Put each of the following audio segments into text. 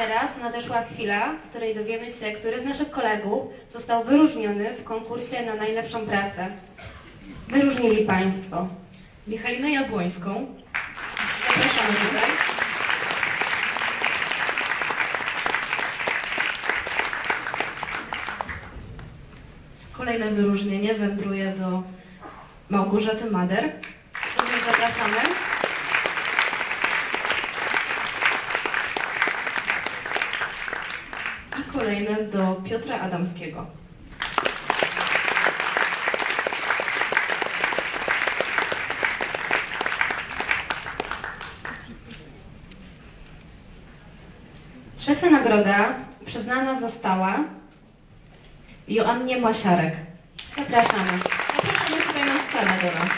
Teraz nadeszła chwila, w której dowiemy się, który z naszych kolegów został wyróżniony w konkursie na najlepszą pracę. Wyróżnili Państwo. Michalinę Jabłońską. Zapraszamy tutaj. Kolejne wyróżnienie wędruje do Małgorzaty Mader. Zapraszamy. Kolejne do Piotra Adamskiego. Trzecia nagroda przyznana została. Joannie Masiarek. Zapraszamy. Zapraszamy tutaj na scenę do nas.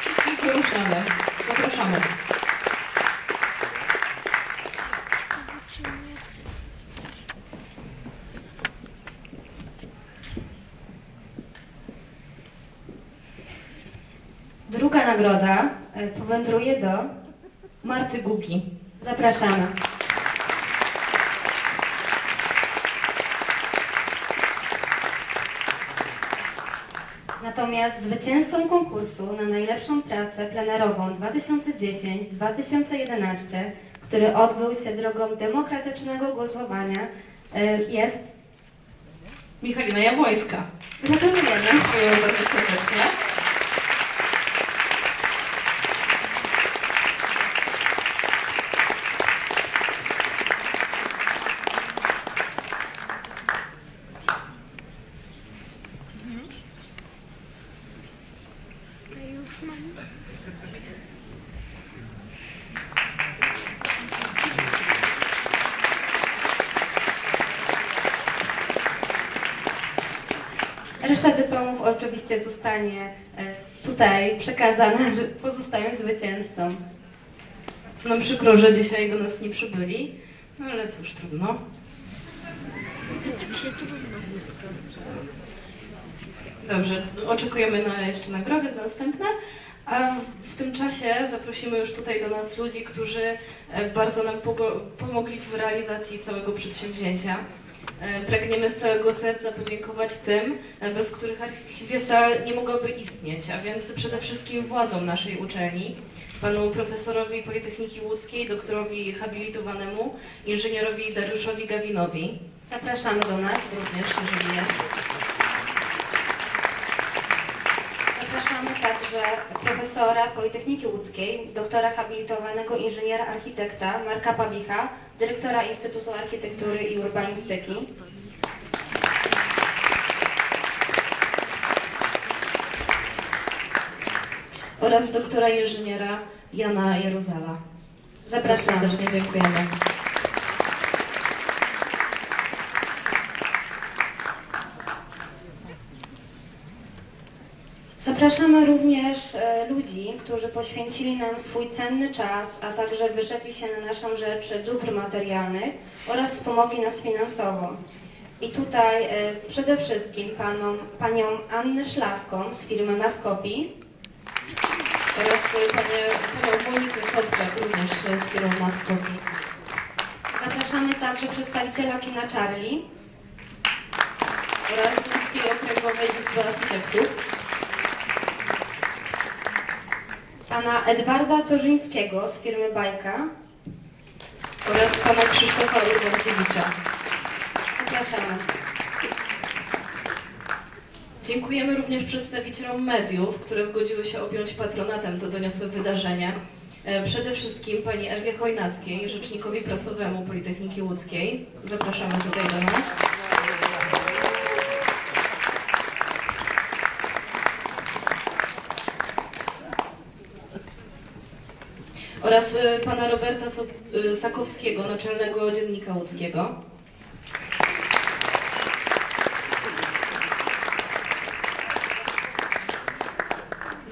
Wszystkich wyróżnionych. Zapraszamy. Powędruje do. Marty Guki. Zapraszamy. Natomiast zwycięzcą konkursu na najlepszą pracę plenerową 2010-2011, który odbył się drogą demokratycznego głosowania, e, jest. Michalina Jabłońska. Gratulujemy. Dziękuję bardzo serdecznie. Reszta dyplomów oczywiście zostanie e, tutaj przekazana pozostałym zwycięzcom. Nam przykro, że dzisiaj do nas nie przybyli, no ale cóż, trudno. Dobrze, oczekujemy na jeszcze nagrody następne, a w tym czasie zaprosimy już tutaj do nas ludzi, którzy e, bardzo nam pomogli w realizacji całego przedsięwzięcia. E, Pragniemy z całego serca podziękować tym, e, bez których archiwista nie mogłaby istnieć, a więc przede wszystkim władzom naszej uczelni, panu profesorowi Politechniki Łódzkiej, doktorowi habilitowanemu, inżynierowi Dariuszowi Gawinowi, Zapraszamy do nas. również jeżeli jest. Zapraszamy także profesora Politechniki Łódzkiej, doktora habilitowanego inżyniera architekta Marka Pabicha, dyrektora Instytutu Architektury i Urbanistyki. oraz doktora inżyniera Jana Jaruzala. Zapraszamy. Serdecznie dziękujemy. Zapraszamy również e, ludzi, którzy poświęcili nam swój cenny czas, a także wyrzekli się na naszą rzecz dóbr materialnych oraz wspomogli nas finansowo. I tutaj e, przede wszystkim panom, panią Annę Szlaską z firmy Maskopi, Oraz y, panie, panią Monikę Sobczak, również z firmą Maskopi. Zapraszamy także przedstawiciela kina Charlie, Oraz Łódzkiej Okręgowej Izby Architektów. Pana Edwarda Torzyńskiego z firmy Bajka. Oraz pana Krzysztofa Urbankiewicza. Zapraszamy. Dziękujemy również przedstawicielom mediów, które zgodziły się objąć patronatem to doniosłe wydarzenie. E, Przede wszystkim pani Ewie Chojnackiej, rzecznikowi prasowemu Politechniki Łódzkiej. Zapraszamy tutaj do nas. Oraz e, pana Roberta e, Sakowskiego, naczelnego dziennika łódzkiego.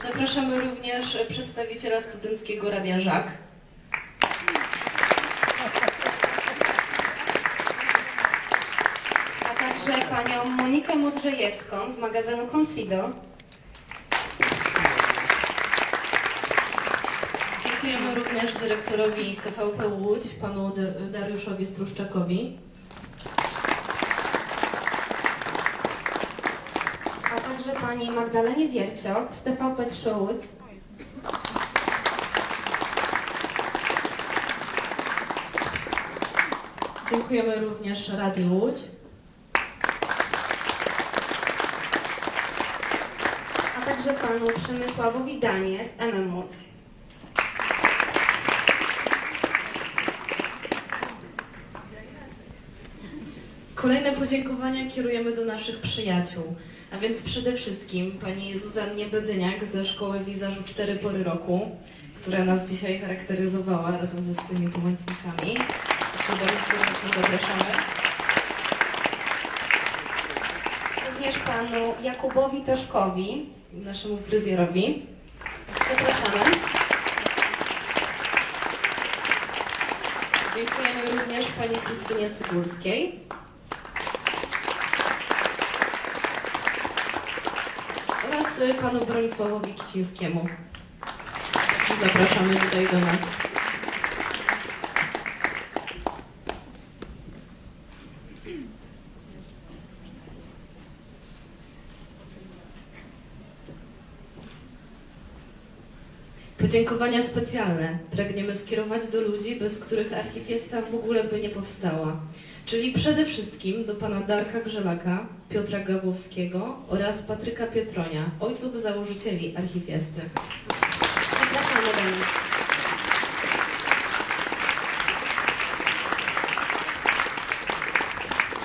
Zapraszamy również przedstawiciela studenckiego Radia Żak. A także panią Monikę Modrzejewską z magazynu Consido. Dziękujemy również dyrektorowi TVP Łódź, panu Dariuszowi Struszczakowi. a także pani Magdalenie Wierciok z TVP 3 Łódź. Dziękujemy również Radiu Łódź. a także panu Przemysławowi Danie z MM Łódź. Kolejne podziękowania kierujemy do naszych przyjaciół, a więc przede wszystkim pani Zuzannie Bedyniak ze Szkoły Wizażu 4 Pory Roku, która nas dzisiaj charakteryzowała razem ze swoimi pomocnikami. Zapraszamy. Również panu Jakubowi Toszkowi. Naszemu fryzjerowi. Zapraszamy. Dziękujemy również pani Krystynie Cygulskiej. Oraz y, panu Bronisławowi Kicińskiemu. Zapraszamy tutaj do nas. Podziękowania specjalne pragniemy skierować do ludzi, bez których Archifiesta w ogóle by nie powstała. Czyli przede wszystkim do pana Darka Grzelaka, Piotra Gawłowskiego oraz Patryka Pietronia, ojców założycieli Archifiesty. Zapraszamy do nas.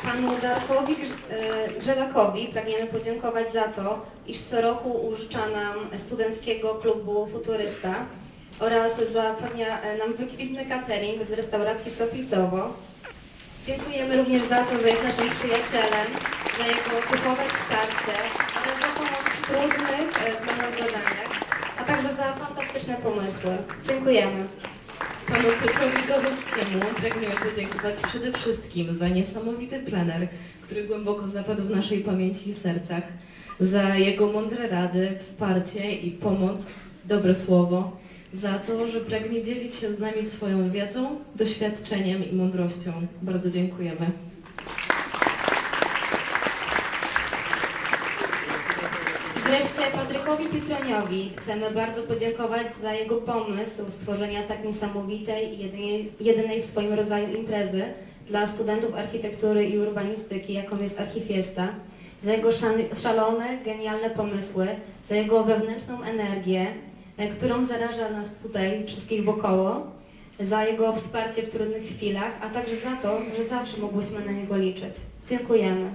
Panu Darkowi e, Grzelakowi pragniemy podziękować za to, iż co roku użycza nam studenckiego klubu Futurysta oraz zapewnia e, nam wykwitny catering z restauracji Soplicowo. Dziękujemy również za to, że jest naszym przyjacielem, za jego typowe wsparcie, ale za pomoc w trudnych e, dla nas zadaniach, a także za fantastyczne pomysły. Dziękujemy. Panu Piotrowi Gawłowskiemu pragniemy podziękować przede wszystkim za niesamowity plener, który głęboko zapadł w naszej pamięci i sercach, za jego mądre rady, wsparcie i pomoc, dobre słowo, za to, że pragnie dzielić się z nami swoją wiedzą, doświadczeniem i mądrością. Bardzo dziękujemy. Wreszcie Patrykowi Pietroniowi chcemy bardzo podziękować za jego pomysł stworzenia tak niesamowitej i jedynej, w swoim rodzaju imprezy dla studentów architektury i urbanistyki, jaką jest Archifiesta, za jego szalone, genialne pomysły, za jego wewnętrzną energię, którą zaraża nas tutaj wszystkich wokoło, za jego wsparcie w trudnych chwilach, a także za to, że zawsze mogłyśmy na niego liczyć. Dziękujemy.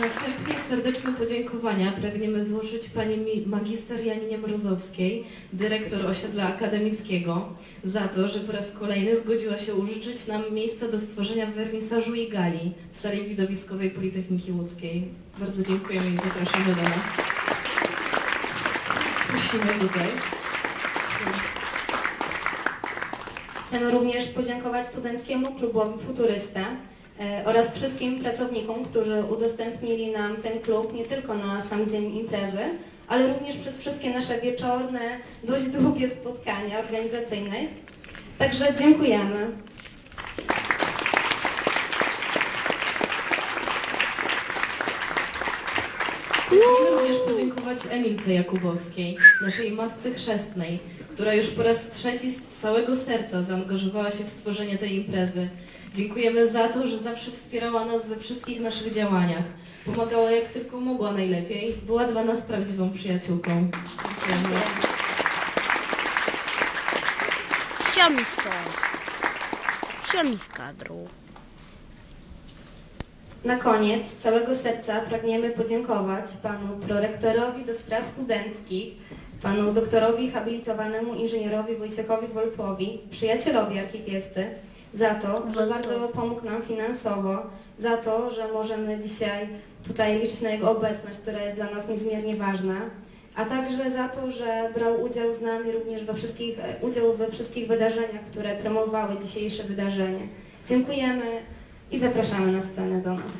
Następnie serdeczne podziękowania pragniemy złożyć pani magister Janinie Mrozowskiej, dyrektor osiedla akademickiego, za to, że po raz kolejny zgodziła się użyczyć nam miejsca do stworzenia wernisażu i gali w sali widowiskowej Politechniki Łódzkiej. Bardzo dziękujemy i zapraszamy do nas. Prosimy tutaj. Chcemy również podziękować Studenckiemu Klubowi Futurysta oraz wszystkim pracownikom, którzy udostępnili nam ten klub nie tylko na sam dzień imprezy, ale również przez wszystkie nasze wieczorne, dość długie spotkania organizacyjne. Także dziękujemy. Pragniemy również podziękować Emilce Jakubowskiej, naszej matce chrzestnej, która już po raz trzeci z całego serca zaangażowała się w stworzenie tej imprezy. Dziękujemy za to, że zawsze wspierała nas we wszystkich naszych działaniach. Pomagała jak tylko mogła najlepiej. Była dla nas prawdziwą przyjaciółką. Dziękujemy. Siami stąd. Siami z kadru. Na koniec z całego serca pragniemy podziękować panu prorektorowi do spraw studenckich, panu doktorowi habilitowanemu inżynierowi Wojciechowi Wolfowi, przyjacielowi archipiesty, za to, że bardzo pomógł nam finansowo, za to, że możemy dzisiaj tutaj liczyć na jego obecność, która jest dla nas niezmiernie ważna, a także za to, że brał udział z nami również we wszystkich, e, udział we wszystkich wydarzeniach, które promowały dzisiejsze wydarzenie. Dziękujemy i zapraszamy na scenę do nas.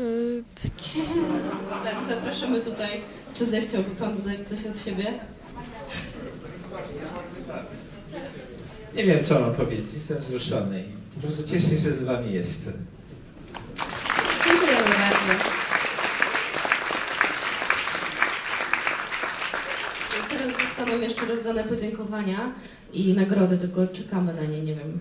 Szybciej. Tak, zapraszamy tutaj. Czy zechciałby Pan dodać coś od siebie? Nie wiem, co mam powiedzieć. Jestem wzruszony i po prostu cieszę się, że z wami jestem. Dziękujemy bardzo. Teraz zostaną jeszcze rozdane podziękowania i nagrody, tylko czekamy na nie, nie wiem.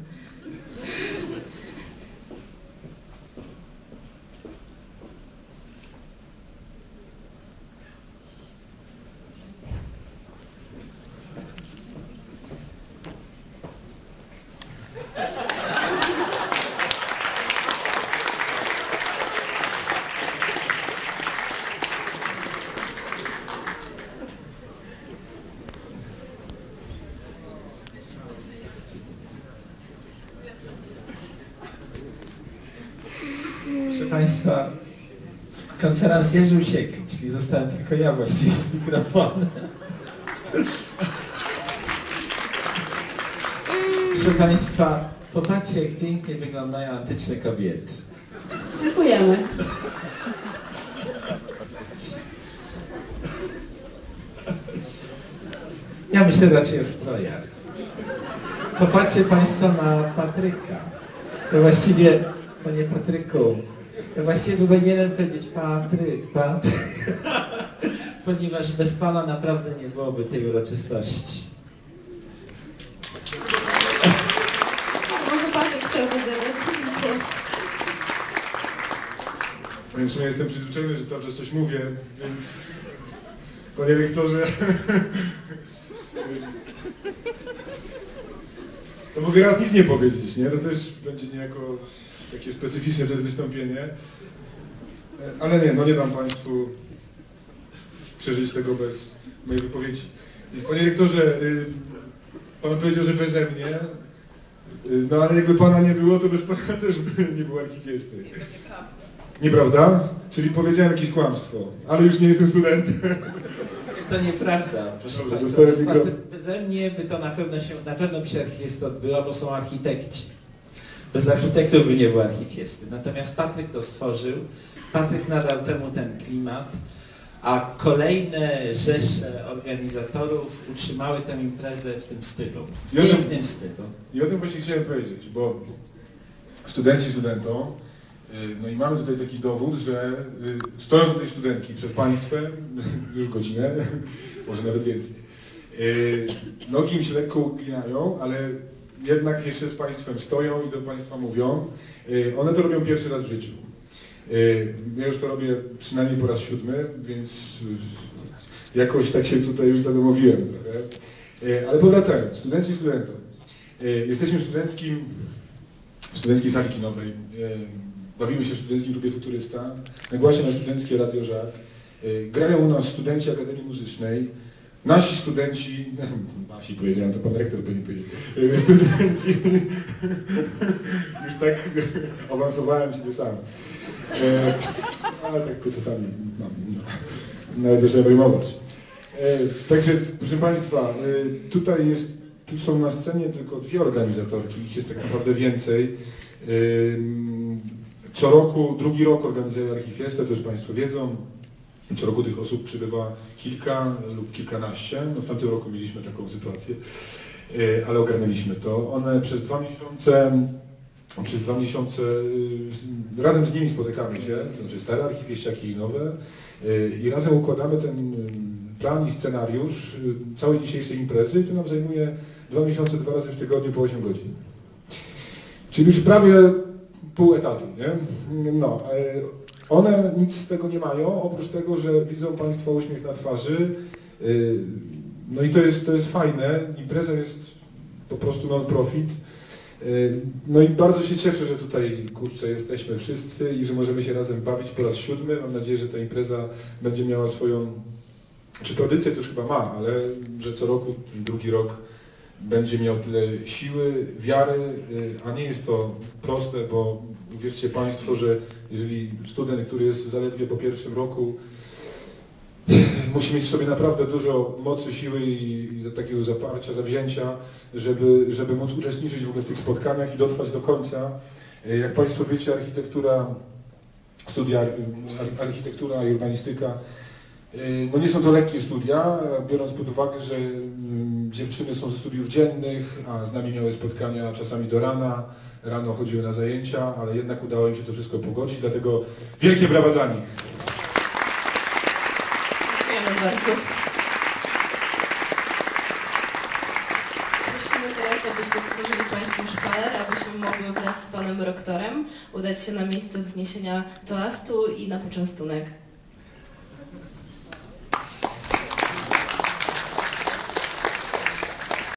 Proszę Państwa, konferencjerzy uciekli, czyli zostałem tylko ja właściwie z mikrofonem. Proszę Państwa, popatrzcie, jak pięknie wyglądają antyczne kobiety. Dziękujemy. Ja myślę raczej o strojach. Popatrzcie Państwo na Patryka. To właściwie, panie Patryku, to właściwie powinienem powiedzieć Patryk, Patryk. Ponieważ bez Pana naprawdę nie byłoby tej uroczystości. Może Patryk chciałby zadać głos. No sumie jestem przyzwyczajony, że cały czas coś mówię, więc panie rektorze, to mogę raz nic nie powiedzieć, nie? To też będzie niejako takie specyficzne wtedy wystąpienie. Ale nie, no nie dam Państwu przeżyć tego bez mojej wypowiedzi. Więc panie rektorze, y, Pan powiedział, że beze mnie, y, no ale jakby Pana nie było, to bez Pana też by nie było archiwiesty. Nieprawda? Czyli powiedziałem jakieś kłamstwo, ale już nie jestem studentem. To nieprawda, proszę Dobrze, Państwa. Bez, mnie by to na pewno się, na pewno by się archiwiesta odbyła, bo są architekci. Bez architektów by nie było archiwiesty. Natomiast Patryk to stworzył, Patryk nadał temu ten klimat, a kolejne rzesze organizatorów utrzymały tę imprezę w tym stylu, w I o tym- pięknym stylu. I o tym właśnie chciałem powiedzieć, bo studenci studentom, y, no i mamy tutaj taki dowód, że y, stoją tutaj studentki przed Państwem już godzinę, może nawet więcej. Y, Nogi im się lekko uginają, ale jednak jeszcze z Państwem stoją i do Państwa mówią. Y, One to robią pierwszy raz w życiu. Y, Ja już to robię przynajmniej po raz siódmy, więc y, jakoś tak się tutaj już zadomowiłem trochę. Ale powracając, studenci studentom. Jesteśmy w studenckim, w studenckiej sali kinowej. Bawimy się w studenckim klubie Futurysta. Nagłasia na studenckie Radio Żak. Grają u nas studenci Akademii Muzycznej. Nasi studenci, nasi powiedziałem, to pan rektor powinien powiedzieć, E, studenci, już tak awansowałem siebie sam. E, Ale tak to czasami mam, no, nawet zacząłem rymować. E, Także, proszę Państwa, tutaj jest tu są na scenie tylko dwie organizatorki, ich jest tak naprawdę więcej. Co roku, drugi rok organizuję Archifiestę, to już Państwo wiedzą. Co roku tych osób przybywa kilka lub kilkanaście. No w tamtym roku mieliśmy taką sytuację, yy, ale ogarnęliśmy to. One przez dwa miesiące, przez dwa miesiące yy, razem z nimi spotykamy się, to znaczy stare archiwieściaki i nowe yy, i razem układamy ten plan i scenariusz całej dzisiejszej imprezy i to nam zajmuje dwa miesiące, dwa razy w tygodniu po 8 godzin. Czyli już prawie pół etatu, nie? No, e, one nic z tego nie mają, oprócz tego, że widzą Państwo uśmiech na twarzy. e, No i to jest, to jest fajne. Impreza jest po prostu non-profit. E, No i bardzo się cieszę, że tutaj, kurczę, jesteśmy wszyscy i że możemy się razem bawić po raz siódmy. Mam nadzieję, że ta impreza będzie miała swoją, czy tradycję to już chyba ma, ale że co roku, drugi rok będzie miał tyle siły, wiary, y, a nie jest to proste, bo uwierzcie Państwo, że jeżeli student, który jest zaledwie po pierwszym roku, musi mieć w sobie naprawdę dużo mocy, siły i, takiego zaparcia, zawzięcia, żeby, żeby móc uczestniczyć w ogóle w tych spotkaniach i dotrwać do końca. Y, Jak Państwo wiecie, architektura studia y, ar- architektura i urbanistyka. No nie są to lekkie studia, biorąc pod uwagę, że mm, dziewczyny są ze studiów dziennych, a z nami miały spotkania czasami do rana, rano chodziły na zajęcia, ale jednak udało im się to wszystko pogodzić, dlatego wielkie brawa dla nich. Dziękujemy bardzo. Prosimy teraz, abyście stworzyli Państwo szpaler, abyśmy mogli wraz z Panem Rektorem udać się na miejsce wzniesienia toastu i na poczęstunek.